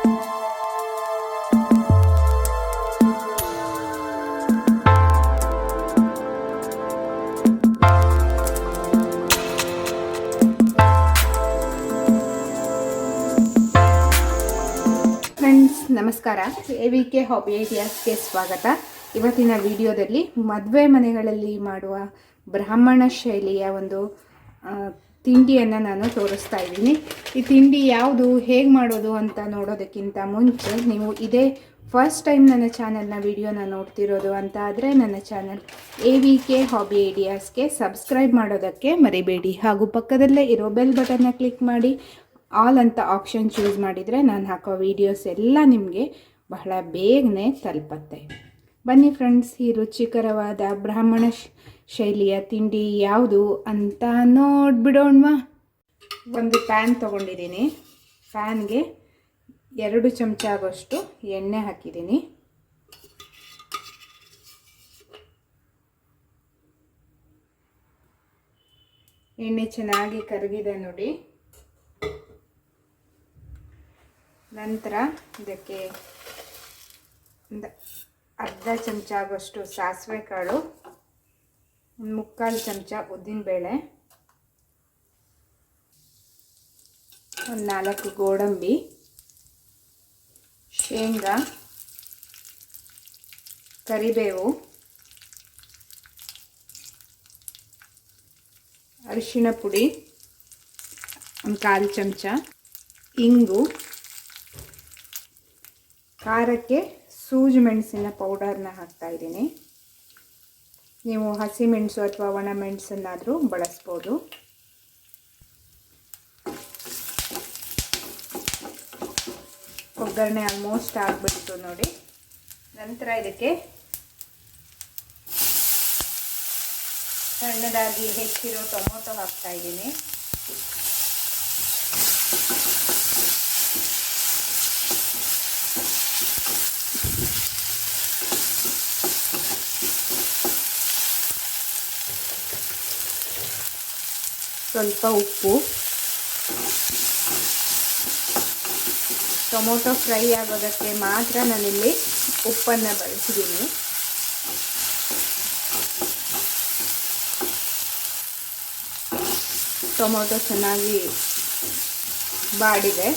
Friends ನಮಸ್ಕಾರ. A V K hobby ಐಡಿಯಾಸ್ಗೆ ಸ್ವಾಗತ. ಇವತ್ತಿನ ವಿಡಿಯೋದಲ್ಲಿ ಮದುವೆ ಮನೆಗಳಲ್ಲಿ ಮಾಡುವ ಬ್ರಾಹ್ಮಣ ಶೈಲಿಯ ಒಂದು ತಿಂಡಿಯನ್ನು ನಾನು ತೋರಿಸ್ತಾ ಇದ್ದೀನಿ. ಈ ತಿಂಡಿ ಯಾವುದು, ಹೇಗೆ ಮಾಡೋದು ಅಂತ ನೋಡೋದಕ್ಕಿಂತ ಮುಂಚೆ ನೀವು ಇದೇ ಫಸ್ಟ್ ಟೈಮ್ ನನ್ನ ಚಾನಲ್ನ ವಿಡಿಯೋನ ನೋಡ್ತಿರೋದು ಅಂತ ಆದರೆ ನನ್ನ channel A V K hobby ಐಡಿಯಾಸ್ಗೆ subscribe ಮಾಡೋದಕ್ಕೆ ಮರಿಬೇಡಿ. ಹಾಗೂ ಪಕ್ಕದಲ್ಲೇ ಇರೋ ಬೆಲ್ ಬಟನ್ನ ಕ್ಲಿಕ್ ಮಾಡಿ. ಆಲ್ ಅಂತ ಆಪ್ಷನ್ ಚೂಸ್ ಮಾಡಿದರೆ ನಾನು ಹಾಕೋ ವೀಡಿಯೋಸ್ ಎಲ್ಲ ನಿಮಗೆ ಬಹಳ ಬೇಗನೆ ತಲುಪತ್ತೆ. ಬನ್ನಿ ಫ್ರೆಂಡ್ಸ್ ಈ ರುಚಿಕರವಾದ ಬ್ರಾಹ್ಮಣ ಶೈಲಿಯ ತಿಂಡಿ ಯಾವುದು ಅಂತ ನೋಡ್ಬಿಡೋಣವಾ. ಒಂದು ಪ್ಯಾನ್ ತೊಗೊಂಡಿದ್ದೀನಿ. ಫ್ಯಾನ್ಗೆ ಎರಡು ಚಮಚ ಆಗೋಷ್ಟು ಎಣ್ಣೆ ಹಾಕಿದ್ದೀನಿ. ಎಣ್ಣೆ ಚೆನ್ನಾಗಿ ಕರಗಿದೆ ನೋಡಿ. ನಂತರ ಇದಕ್ಕೆ ಒಂದು ಅರ್ಧ ಚಮಚ ಆಗೋಷ್ಟು ಸಾಸಿವೆ ಕಾಳು. ಒಂದು ಮುಕ್ಕಾಲು ಚಮಚ ಉದ್ದಿನಬೇಳೆ, ಒಂದು ನಾಲ್ಕು ಗೋಡಂಬಿ, ಶೇಂಗಾ, ಕರಿಬೇವು, ಅರಿಶಿಣ ಪುಡಿ, ಒಂದು ಕಾಲು ಚಮಚ, ಇಂಗು, ಖಾರಕ್ಕೆ ಸೂಜಿ ಮೆಣಸಿನ ಪೌಡರ್ನ ಹಾಕ್ತಾ ಇದ್ದೀನಿ. ನೀವು ಹಸಿ ಮೆಣಸು ಅಥವಾ ಒಣ ಮೆಣಸನ್ನಾದರೂ ಬಳಸ್ಬೋದು. ಒಗ್ಗರಣೆ ಆಲ್ಮೋಸ್ಟ್ ಆಗಿಬಿಡ್ತು ನೋಡಿ. ನಂತರ ಇದಕ್ಕೆ ಸಣ್ಣದಾಗಿ ಹೆಚ್ಚಿರೋ ಟೊಮೊಟೊ ಹಾಕ್ತಾ ಇದ್ದೀನಿ. ಸ್ವಲ್ಪ ಉಪ್ಪು. ಟೊಮೊಟೊ ಫ್ರೈ ಆಗೋದಕ್ಕೆ ಮಾತ್ರ ನಾನಿಲ್ಲಿ ಉಪ್ಪನ್ನು ಬಳಸಿದ್ದೀನಿ. ಟೊಮೊಟೊ ಚೆನ್ನಾಗಿ ಬಾಡಿದೆ.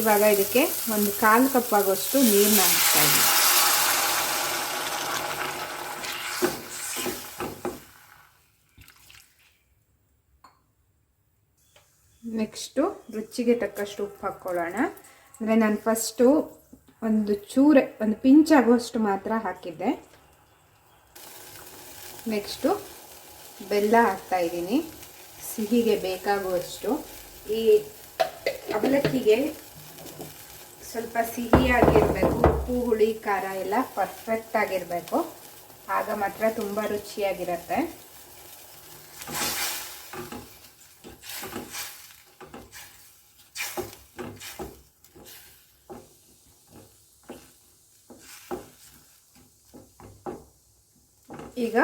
ಇವಾಗ ಇದಕ್ಕೆ ಒಂದು ಕಾಲು ಕಪ್ ಆಗೋಷ್ಟು ನೀರನ್ನ ಹಾಕ್ತಾ ಇದ್ದೀನಿ. ನೆಕ್ಸ್ಟು ರುಚಿಗೆ ತಕ್ಕಷ್ಟು ಉಪ್ಪು ಹಾಕ್ಕೊಳ್ಳೋಣ. ಅಂದರೆ ನಾನು ಫಸ್ಟು ಒಂದು ಚೂರೆ, ಒಂದು ಪಿಂಚ್ ಆಗುವಷ್ಟು ಮಾತ್ರ ಹಾಕಿದ್ದೆ. ನೆಕ್ಸ್ಟು ಬೆಲ್ಲ ಹಾಕ್ತಾ ಇದ್ದೀನಿ. ಸಿಹಿಗೆ ಬೇಕಾಗುವಷ್ಟು. ಈ ಅವಲಕ್ಕಿಗೆ ಸ್ವಲ್ಪ ಸಿಹಿಯಾಗಿರಬೇಕು ಉಪ್ಪು, ಹುಳಿ, ಖಾರ ಎಲ್ಲ ಪರ್ಫೆಕ್ಟ್ ಆಗಿರಬೇಕು. ಆಗ ಮಾತ್ರ ತುಂಬ ರುಚಿಯಾಗಿರುತ್ತೆ. ಈಗ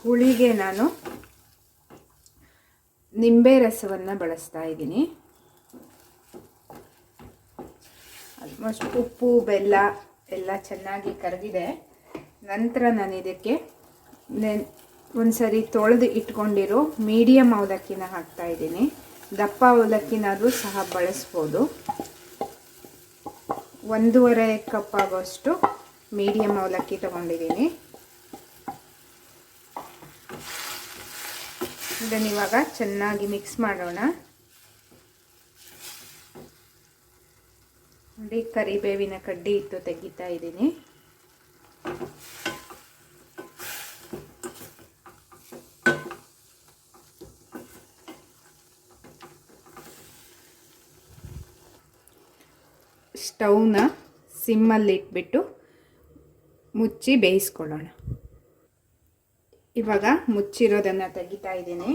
ಹುಳಿಗೆ ನಾನು ನಿಂಬೆ ರಸವನ್ನು ಬಳಸ್ತಾ ಇದ್ದೀನಿ. ಆಲ್ಮೋಸ್ಟ್ ಉಪ್ಪು, ಬೆಲ್ಲ ಎಲ್ಲ ಚೆನ್ನಾಗಿ ಕರಗಿದೆ ನಂತರ ನಾನು ಇದಕ್ಕೆ ನೆನ್, ಒಂದ್ಸರಿ ತೊಳೆದು ಇಟ್ಕೊಂಡಿರೋ ಮೀಡಿಯಮ್ ಅವಲಕ್ಕಿನ ಹಾಕ್ತಾ ಇದ್ದೀನಿ. ದಪ್ಪ ಅವಲಕ್ಕಿನಾದರೂ ಸಹ ಬಳಸ್ಬೋದು. ಒಂದೂವರೆ ಕಪ್ ಆಗೋಷ್ಟು ಮೀಡಿಯಮ್ ಅವಲಕ್ಕಿ ತೊಗೊಂಡಿದ್ದೀನಿ. ಇದನ್ನು ಇವಾಗ ಚೆನ್ನಾಗಿ ಮಿಕ್ಸ್ ಮಾಡೋಣ. ನೋಡಿ, ಕರಿಬೇವಿನ ಕಡ್ಡಿ ಇಟ್ಟು ತೆಗಿತಾ ಇದ್ದೀನಿ. ಸ್ಟವ್ನ ಸಿಮ್ಮಲ್ಲಿ ಇಟ್ಬಿಟ್ಟು ಮುಚ್ಚಿ ಬೇಯಿಸ್ಕೊಳ್ಳೋಣ. ಇವಾಗ ಮುಚ್ಚಿರೋದನ್ನು ತೆಗಿತಾ ಇದ್ದೀನಿ.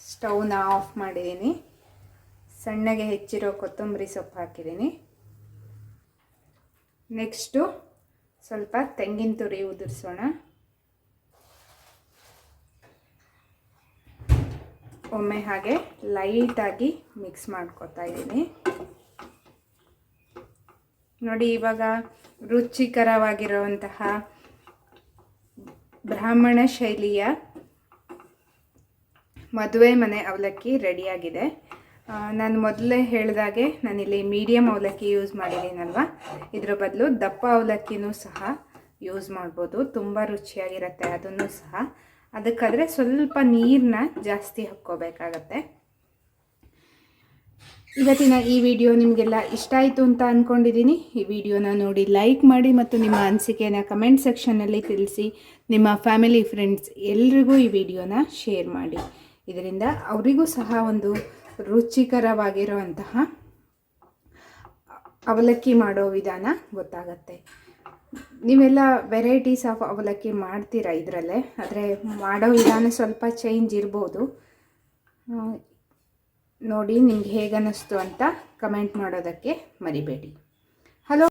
ಸ್ಟವ್ನ ಆಫ್ ಮಾಡಿದ್ದೀನಿ. ಸಣ್ಣಗೆ ಹೆಚ್ಚಿರೋ ಕೊತ್ತಂಬರಿ ಸೊಪ್ಪು ಹಾಕಿದ್ದೀನಿ. ನೆಕ್ಸ್ಟು ಸ್ವಲ್ಪ ತೆಂಗಿನ ತುರಿ ಉದುರಿಸೋಣ. ಒಮ್ಮೆ ಹಾಗೆ ಲೈಟಾಗಿ ಮಿಕ್ಸ್ ಮಾಡ್ಕೊತಾ ಇದ್ದೀನಿ. ನೋಡಿ ಇವಾಗ ರುಚಿಕರವಾಗಿರುವಂತಹ ಬ್ರಾಹ್ಮಣ ಶೈಲಿಯ ಮದುವೆ ಮನೆ ಅವಲಕ್ಕಿ ರೆಡಿಯಾಗಿದೆ. ನಾನು ಮೊದಲೇ ಹೇಳಿದಾಗೆ ನಾನಿಲ್ಲಿ ಮೀಡಿಯಮ್ ಅವಲಕ್ಕಿ ಯೂಸ್ ಮಾಡಿದ್ದೀನಲ್ವ? ಇದರ ಬದಲು ದಪ್ಪ ಅವಲಕ್ಕಿನೂ ಸಹ ಯೂಸ್ ಮಾಡ್ಬೋದು. ತುಂಬ ರುಚಿಯಾಗಿರುತ್ತೆ, ಅದನ್ನು ಸಹ. ಅದಕ್ಕಾದರೆ ಸ್ವಲ್ಪ ನೀರನ್ನ ಜಾಸ್ತಿ ಹಾಕ್ಕೋಬೇಕಾಗತ್ತೆ. ಇವತ್ತಿನ ಈ ವಿಡಿಯೋ ನಿಮಗೆಲ್ಲ ಇಷ್ಟ ಆಯಿತು ಅಂತ ಅಂದ್ಕೊಂಡಿದ್ದೀನಿ ಈ ವಿಡಿಯೋನ ನೋಡಿ ಲೈಕ್ ಮಾಡಿ ಮತ್ತು ನಿಮ್ಮ ಅನಿಸಿಕೆನ ಕಮೆಂಟ್ ಸೆಕ್ಷನ್ನಲ್ಲಿ ತಿಳಿಸಿ. ನಿಮ್ಮ ಫ್ಯಾಮಿಲಿ ಫ್ರೆಂಡ್ಸ್ ಎಲ್ರಿಗೂ ಈ ವಿಡಿಯೋನ ಶೇರ್ ಮಾಡಿ. ಇದರಿಂದ ಅವರಿಗೂ ಸಹ ಒಂದು ರುಚಿಕರವಾಗಿರುವಂತಹ ಅವಲಕ್ಕಿ ಮಾಡೋ ವಿಧಾನ ಗೊತ್ತಾಗತ್ತೆ. ನೀವೆಲ್ಲ ವೆರೈಟೀಸ್ ಆಫ್ ಅವಲಕ್ಕಿ ಮಾಡ್ತೀರಾ ಇದರಲ್ಲೇ? ಆದರೆ ಮಾಡೋ ವಿಧಾನ ಸ್ವಲ್ಪ ಚೇಂಜ್ ಇರ್ಬೋದು. ನೋಡಿ ನಿಮ್ಗೆ ಹೇಗೆ ಅನ್ನಿಸ್ತು ಅಂತ ಕಮೆಂಟ್ ಮಾಡೋದಕ್ಕೆ ಮರಿಬೇಡಿ.